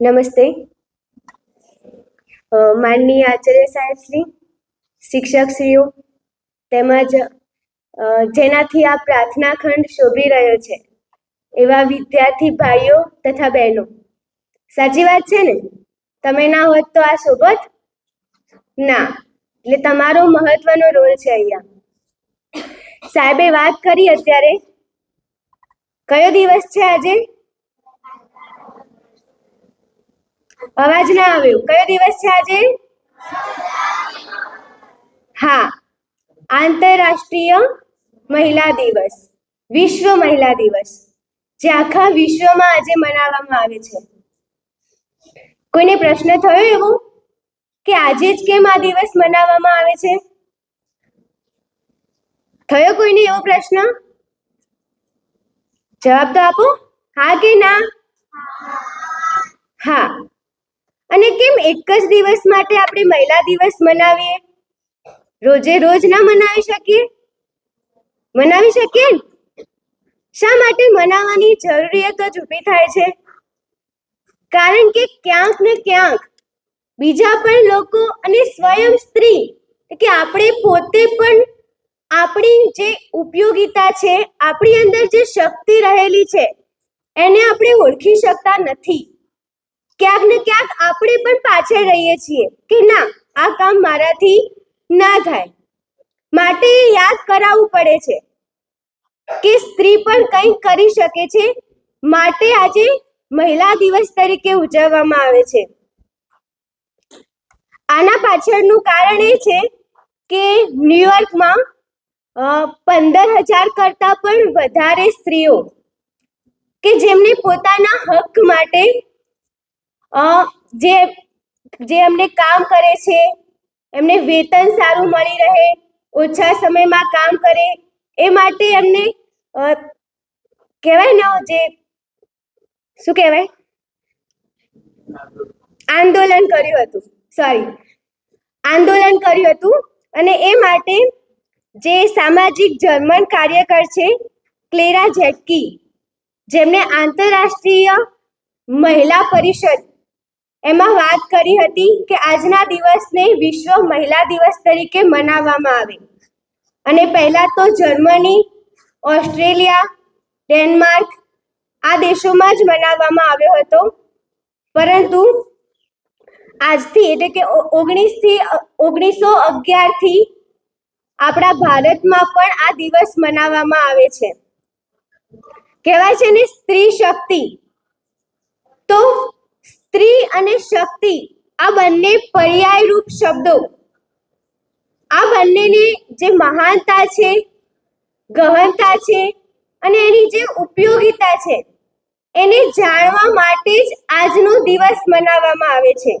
નમસ્તે. માનનીય આચાર્ય સાહેબશ્રી શિક્ષકશ્રીઓ, તેમજ જેનાથી આ પ્રાર્થના ખંડ શોભી રહ્યો છે, એવા વિદ્યાર્થી ભાઈઓ તથા બહેનો. સાચી વાત છે ને? તમે ના હોત તો આ શોભત? ના, એટલે તમારો મહત્વનો રોલ છે અહીંયા. સાહેબે વાત કરી અત્યારે. કયો દિવસ છે આજે? અવાજ ના આવ્યો. કયો દિવસ છે આજે? હા. આંતરરાષ્ટ્રીય મહિલા દિવસ. વિશ્વ મહિલા દિવસ. જે આખા વિશ્વમાં આજે મનાવવામાં આવે છે. કોઈને પ્રશ્ન થયો એવો? કે આજે જ કેમ આ દિવસ મનાવવામાં આવે છે? થયો કોઈને એવો પ્રશ્ન? જવાબ તો આપો. હા કે ના? હા. અને કેમ એક જ દિવસ માટે આપણે મહિલા દિવસ મનાવીએ? રોજે રોજ ના મનાવી શકીએ? મનાવી શકીએ? શા માટે મનાવવાની જરૂરિયાત જ ઊભી થાય છે? કારણ કે ક્યાંક ને ક્યાંક બીજા પણ લોકો અને સ્વયં સ્ત્રી, કે આપણે પોતે પણ આપણી જે ઉપયોગિતા છે, આપણી અંદર જે શક્તિ રહેલી છે, એને આપણે ઓળખી શકતા નથી. ક્યાંક ને ક્યાંક આપણે પણ પાછળ રહીએ છીએ કે ના, આ કામ મારાથી ના થાય. માટે યાદ કરાવવું પડે છે કે સ્ત્રી પણ કંઈક કરી શકે છે. માટે આજે મહિલા દિવસ તરીકે ઉજવવામાં આવે છે. આના પાછળનું કારણ એ છે કે ન્યુયોર્કમાં પંદર હજાર કરતાં પણ વધારે સ્ત્રીઓ કે જેમને પોતાના હક માટે જે જે એમને કામ કરે છે, એમને વેતન સારું મળી રહે, ઓછા સમયમાં કામ કરે, એ માટે એમને કહેવાય ને જે, શું કહેવાય? આંદોલન કર્યું હતું સોરી આંદોલન કર્યું હતું, અને એ માટે જે સામાજિક જર્મન કાર્યકર છે, ક્લેરા જેટકી જેમણે આંતરરાષ્ટ્રીય મહિલા પરિષદ એમાં વાત કરી હતી કે આજના દિવસને વિશ્વ મહિલા દિવસ તરીકે મનાવવામાં આવે. અને પહેલા તો જર્મની, ઓસ્ટ્રેલિયા, ડેનમાર્ક આ દેશોમાં જ મનાવવામાં આવ્યો હતો. પરંતુ આજથી એટલે કે ઓગણીસથી ઓગણીસો અગિયારથી આપણા ભારતમાં પણ આ દિવસ મનાવવામાં આવે છે. કહેવાય છે ને સ્ત્રી શક્તિ. તો સ્ત્રી અને શક્તિ, આ બંને પર્યાયરૂપ શબ્દો. આ બંનેની જે મહાનતા છે, ગહનતા છે અને એની જે ઉપયોગિતા છે, એને જાણવા માટે જ આજનો દિવસ મનાવવામાં આવે છે.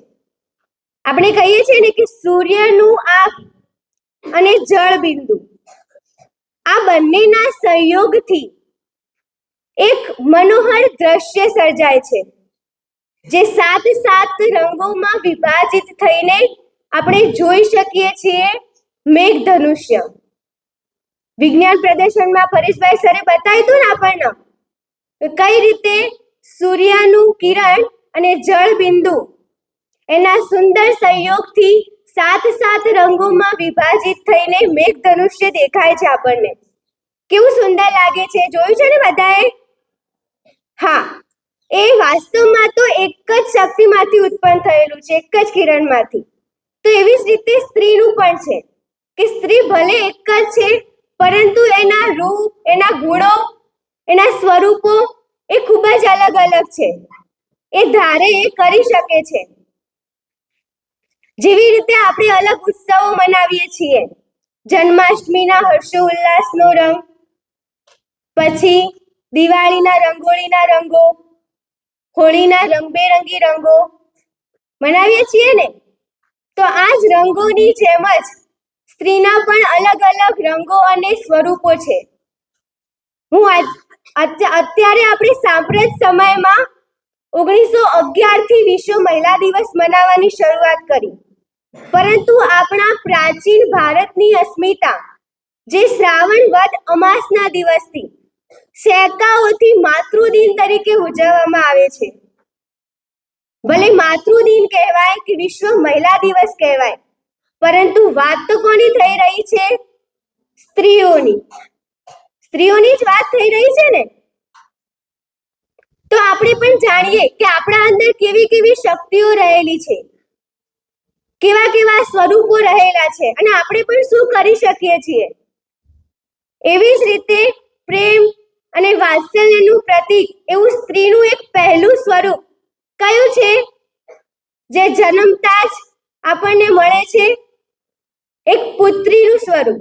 આપણે કહીએ છીએ ને કે સૂર્યનું આ અને જળ બિંદુ આ બંનેના સંયોગથી એક મનોહર દ્રશ્ય સર્જાય છે. જે સાત સાત રંગોમાં વિભાજિત થઈને આપણે જોઈ શકીએ છીએ મેઘધનુષ્ય. વિજ્ઞાન પ્રદર્શનમાં પરેશભાઈ સરે બતાવ્યું હતું ને આપણને કઈ રીતે સૂર્યનું કિરણ અને જળ બિંદુ એના સુંદર સંયોગથી સાત સાત રંગોમાં વિભાજિત થઈને મેઘધનુષ્ય દેખાય છે આપણને. કેવું સુંદર લાગે છે? જોયું છે ને બધાએ? હા. વાસ્તવમાં તો એક જ શક્તિમાંથી ઉત્પન્ન થયેલું છે, એક જ કિરણમાંથી. તો એવી જ રીતે સ્ત્રીનું પણ છે, કે સ્ત્રી ભલે એક જ છે, પરંતુ એના રૂપ, એના ગુણો, એના સ્વરૂપો એ ખૂબ જ અલગ અલગ છે. એ ધારે એ કરી શકે છે. જેવી રીતે આપણે અલગ ઉત્સવો મનાવીએ છીએ, જન્માષ્ટમીના હર્ષો ઉલ્લાસનો રંગ, પછી દિવાળીના રંગોળીના રંગો હોળીના રંગબેરંગી રંગો મનાવીએ છીએ ને? તો આ જ રંગોની જેમ જ સ્ત્રીના પણ અલગ અલગ રંગો અને સ્વરૂપો છે. હું અત્યારે આપણે સાંપ્રત સમયમાં ઓગણીસો અગિયારથી વિશ્વ મહિલા દિવસ મનાવવાની શરૂઆત કરી. પરંતુ આપણા પ્રાચીન ભારતની અસ્મિતા, જે શ્રાવણ વદ અમાસના દિવસથી સેકાઓથી માતૃદિન તરીકે ઉજવવામાં આવે છે. ભલે માતૃદિન કહેવાય કે વિશ્વ મહિલા દિવસ કહેવાય, પરંતુ વાત તો કોની થઈ રહી છે? સ્ત્રીઓની. સ્ત્રીઓની જ વાત થઈ રહી છે ને? તો આપણે પણ જાણીએ કે આપણા અંદર કેવી કેવી શક્તિઓ રહેલી છે. કેવા કેવા સ્વરૂપો રહેલા છે અને આપણે પણ શું કરી શકીએ છીએ? એવી જ રીતે પ્રેમ અને વાત્સલ્યનું પ્રતીક એવું સ્ત્રીનું એક પહેલું સ્વરૂપ. કયું છે? જે જન્મતા જ આપણને મળે છે. એક પુત્રીનું સ્વરૂપ.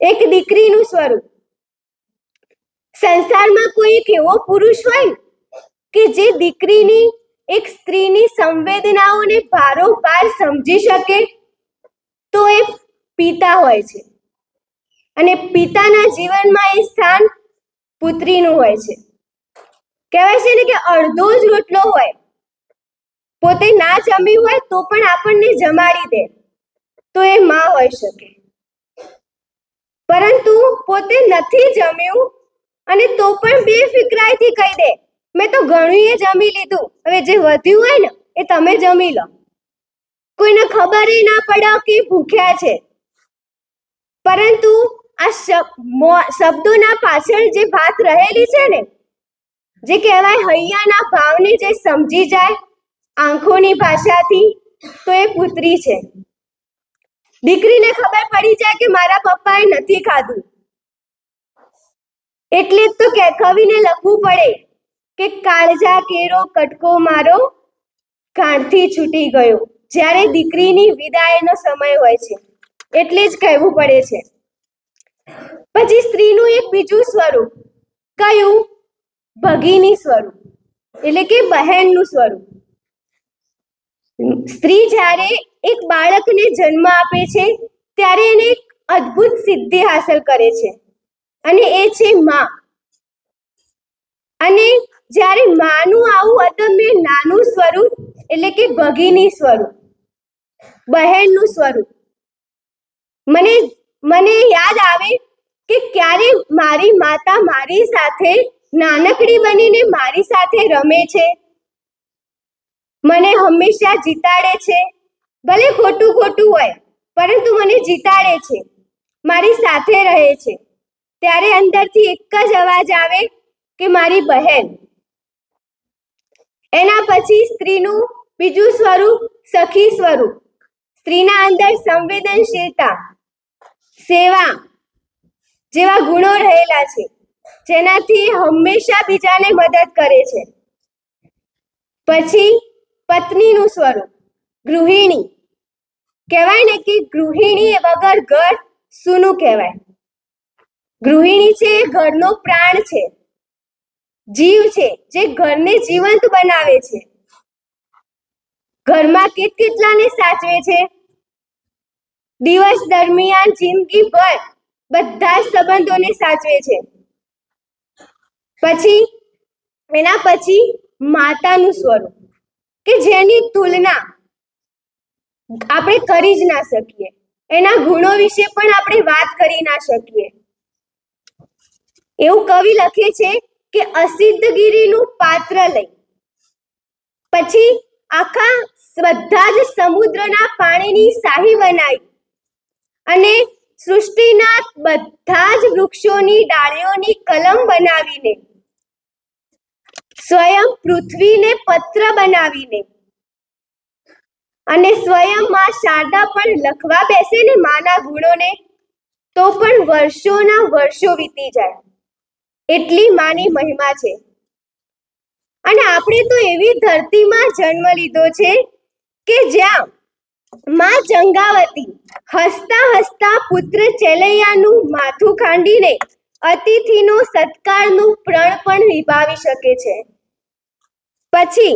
એક દીકરીનું સ્વરૂપ. સંસારમાં કોઈ એક એવો પુરુષ હોય કે જે દીકરીની એક સ્ત્રીની સંવેદનાઓને ભારોભાર સમજી શકે તો એ પિતા હોય છે. અને પિતાના જીવનમાં એ સ્થાન પુત્રીનું હોય છે. કહેવાય છે ને કે અડધો જ રોટલો હોય. પોતે ના જમ્યું હોય તો પણ આપણને જમાડી દે. તો એ માં હોઈ શકે. પરંતુ પોતે નથી જમ્યું અને તો પણ બેફિકરાઈથી કહી દે, મેં તો ઘણું એ જમી લીધું. હવે જે વધ્યું હોય ને, એ તમે જમી લો. કોઈને ખબર ના પડે કે ભૂખ્યા છે. પરંતુ આ શબ્દોના પાછળ જે વાત રહેલી છે ને, જે કહેવાય હૈયાના ભાવને જે સમજી જાય આંખોની ભાષાથી, તો એ પુત્રી છે. દીકરીને ખબર પડી જાય કે મારા પપ્પાએ નથી ખાધું. એટલે જ તો કે, કવિને લખવું પડે કે કાળજા, કેરો, કટકો મારો કાંઠથી છૂટી ગયો. જ્યારે દીકરીની વિદાયનો સમય હોય છે. એટલે જ કહેવું પડે છે. પછી સ્ત્રીનું એક બીજું સ્વરૂપ, કયું? ભગીની સ્વરૂપ, એટલે કે બહેનનું સ્વરૂપ. સ્ત્રી જ્યારે એક બાળકને જન્મ આપે છે, ત્યારે એને એક અદ્ભુત સિદ્ધિ હાંસલ કરે છે. અને એ છે માં. અને જ્યારે માનું આવું અદમ્ય નાનું સ્વરૂપ, એટલે કે ભગીની સ્વરૂપ, બહેનનું સ્વરૂપ. મને મને યાદ આવે કે ક્યારે મારી માતા મારી સાથે નાનકડી બનીને મારી સાથે રમે છે? મને હંમેશા જીતાડે છે. ભલે ખોટું ખોટું હોય, પરંતુ મને જીતાડે છે. મારી સાથે રહે છે. ત્યારે અંદરથી એક જ અવાજ આવે કે મારી બહેન. એના પછી સ્ત્રીનું બીજું સ્વરૂપ સખી સ્વરૂપ. સ્ત્રીના અંદર સંવેદનશીલતા સેવા જેવા ગુણો રહેલા છે, જેનાથી હંમેશા બીજાને મદદ કરે છે. પછી પત્નીનું સ્વરૂપ, ગૃહિણી. કહેવાય ને કે ગૃહિણી વગર ઘર સૂનું કહેવાય. ગૃહિણી છે એ ઘરનો પ્રાણ છે, જીવ છે જે ઘરને જીવંત બનાવે છે. ઘરમાં કેટ કેટલાને સાચવે છે દિવસ દરમિયાન જિંદગીભર બધા સંબંધોને સાચવે છે. પછી, એના પછી માતાનું સ્વરૂપ, કે જેની તુલના આપણે કરી જ ના શકીએ. એના ગુણો વિશે પણ આપણે વાત કરી ના શકીએ. એવું કવિ લખે છે કે અસિદ્ધગીરીનું પાત્ર લઈ. પછી આખા બધા જ સમુદ્રના પાણીની શાહી બનાવી. અને સૃષ્ટિના બધા જ વૃક્ષોની ડાળીઓની કલમ બનાવીને, સ્વયં પૃથ્વીને પત્ર બનાવીને અને સ્વયં માં શારદા પણ લખવા બેસે ને માના ગુણોને, તો પણ વર્ષોના વર્ષો વીતી જાય. એટલી માની મહિમા છે. અને આપણે તો એવી ધરતીમાં જન્મ લીધો છે કે જ્યાં માં જંગાવતી હસતા હસતા પુત્ર ચેલૈયાનું માથું ખાંડીને અતિથિનો સત્કારનું પ્રણ પણ નિભાવી શકે છે. પછી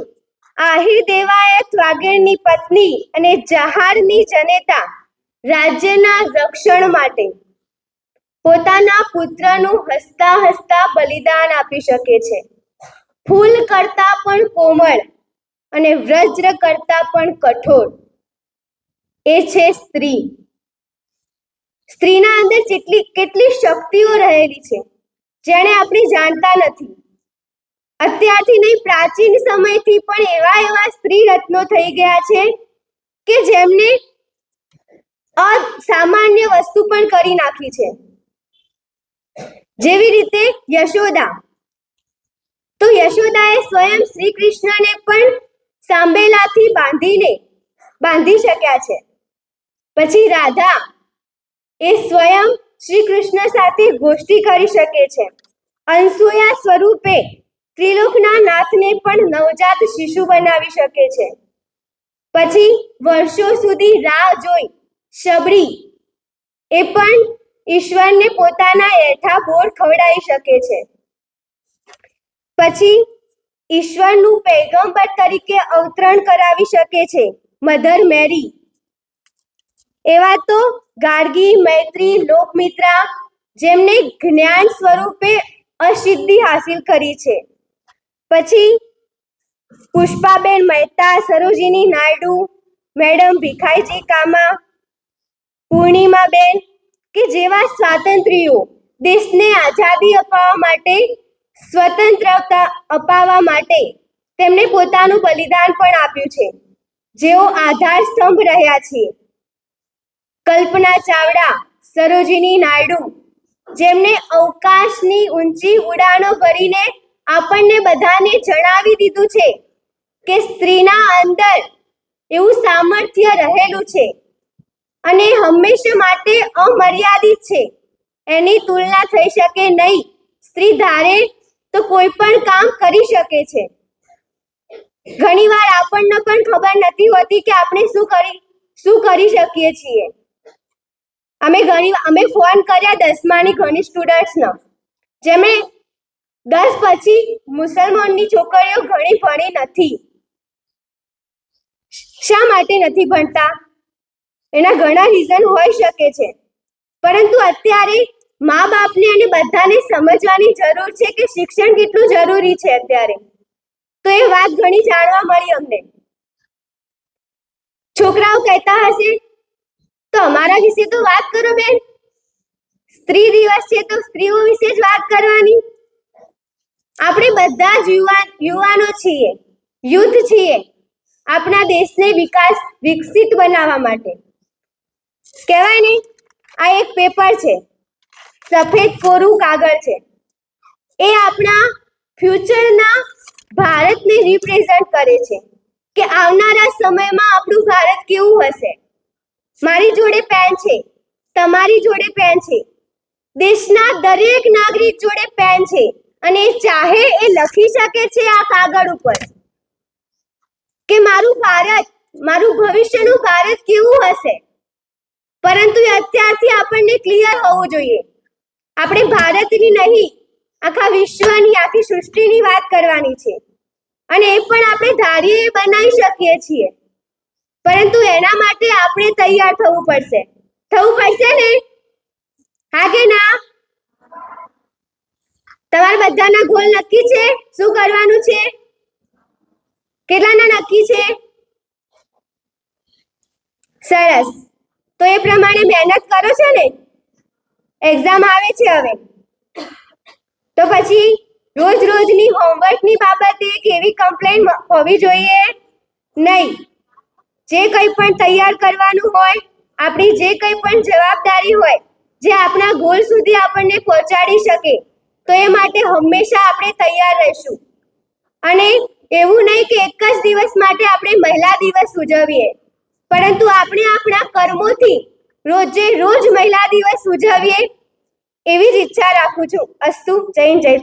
આહિર દેવાયત વાગેરની પત્ની અને જહારની જનેતા રાજ્યના રક્ષણ માટે પોતાના પુત્રનું હસતા હસતા બલિદાન આપી શકે છે. ફૂલ કરતા પણ કોમળ અને વ્રજ્ર કરતા પણ કઠોર. એ છે સ્ત્રી. સ્ત્રીના અંદર જેટલી કેટલી શક્તિઓ રહેલી છે જેને આપણે જાણતા નથી. અત્યારથી નહીં, પ્રાચીન સમયથી પણ એવા એવા સ્ત્રી રત્નો થઈ ગયા છે કે જેમને અસામાન્ય વસ્તુ પણ કરી નાખી છે. જેવી રીતે યશોદા. તો યશોદાએ સ્વયં શ્રી કૃષ્ણને પણ સાંભેલાથી બાંધીને, બાંધી શક્યા છે. પછી રાધા. એ સ્વયં શ્રી કૃષ્ણ સાથે ગોષ્ઠી કરી શકે છે. અનસૂયા સ્વરૂપે ત્રિલોકના નાથને પણ નવજાત શિશુ બનાવી શકે છે. પછી વર્ષો સુધી રાહ જોઈ શબરી એ પણ ઈશ્વરને પોતાના એઠા બોર ખવડાવી શકે છે. પછી ઈશ્વરનું પૈગંબર તરીકે અવતરણ કરાવી શકે છે, મધર મેરી. એવા તો ગાર્ગી, મૈત્રી, લોકમિત્રા જેમને જ્ઞાન સ્વરૂપે અસિદ્ધિ હાસિલ કરી છે. પછી પુષ્પાબેન મહેતા, સરોજિની નાયડુ, મેડમ ભીખાઈજી કામા, પૂર્ણિમાબેન કે જેવા સ્વાતંત્ર્યો દેશને આઝાદી અપાવવા માટે સ્વતંત્રતા અપાવવા માટે તેમણે પોતાનું બલિદાન પણ આપ્યું છે. જેઓ આધાર સ્તંભ રહ્યા છે કલ્પના ચાવડા, સરોજિની નાયડુ, જેમને અવકાશની ઊંચી ઉડાનો ભરીને આપણને બધાને જણાવી દીધું છે કે સ્ત્રીના અંદર એવું સામર્થ્ય રહેલું છે અને હંમેશા માટે અમર્યાદિત છે. એની તુલના થઈ શકે નહીં. સ્ત્રી ધારે તો કોઈ પણ કામ કરી શકે છે. ઘણીવાર આપણને પણ ખબર નથી હોતી કે આપણે શું કરી શું કરી શકીએ છીએ. અમે ઘણી અમે ફોન કર્યા દસમાની ઘણી સ્ટુડન્ટ્સનો જેમણે દસ પછી મુસલમાનની છોકરીઓ ઘણી ભણી નથી. શા માટે નથી ભણતા? એના ઘણા રીઝન હોઈ શકે છે. પરંતુ અત્યારે મા બાપને અને બધાને સમજવાની જરૂર છે કે શિક્ષણ કેટલું જરૂરી છે અત્યારે. તો એ વાત ઘણી જાણવા મળી અમને. છોકરાઓ કહેતા હશે તો અમારા વિશે તો વાત કરો બેન. સ્ત્રી દિવસ છે તો સ્ત્રીઓ વિશે જ વાત કરવાની. આપણે બધા જ યુવાન યુવાનો છીએ, યુથ છીએ. આપણા દેશને વિકાસ, વિકસિત બનાવવા માટે. કહેવાય ને, આ એક પેપર છે. સફેદ કોરું કાગળ છે. એ આપણા ફ્યુચરના ભારતને રિપ્રેઝન્ટ કરે છે કે આવનારા સમયમાં આપણું ભારત કેવું હશે? મારી જોડે પેન છે. તમારી જોડે પેન છે. દેશના દરેક નાગરિક જોડે પેન છે અને ચાહે એ લખી શકે છે આ કાગળ ઉપર. કે મારું ભારત, મારું ભવિષ્યનું ભારત કેવું હશે? પરંતુ અત્યારથી આપણને ક્લિયર હોવું જોઈએ. આપણે ભારતની નહીં, આખા વિશ્વની, આખી સૃષ્ટિની વાત કરવાની છે. અને એ પણ આપણે ધારીએ બનાવી શકીએ છીએ. પરંતુ એના માટે આપણે તૈયાર થવું પડશે. થવું પડશે ને? હા કે ના? તમારા બધાના ગોલ નક્કી છે? શું કરવાનું છે? કેટલાના નક્કી છે? સરસ. તો એ પ્રમાણે મહેનત કરો છો ને? એક્ઝામ આવે છે હવે. તો પછી રોજ રોજની હોમવર્કની બાબતે એક એવી કમ્પ્લેન હોવી જોઈએ? નહીં. જે કંઈ પણ તૈયાર કરવાનું હોય આપણી જે કંઈ પણ જવાબદારી હોય જે આપણા ગોલ સુધી આપણને પહોંચાડી શકે તો એ માટે હંમેશા આપણે તૈયાર રહીશું. અને એવું નહીં કે એક જ દિવસ માટે આપણે મહિલા દિવસ ઉજવીએ પરંતુ આપણે આપણા કર્મોથી રોજે રોજ મહિલા દિવસ ઉજવીએ એવી જ ઈચ્છા રાખું છું. અસ્તુ હિન્દ, જય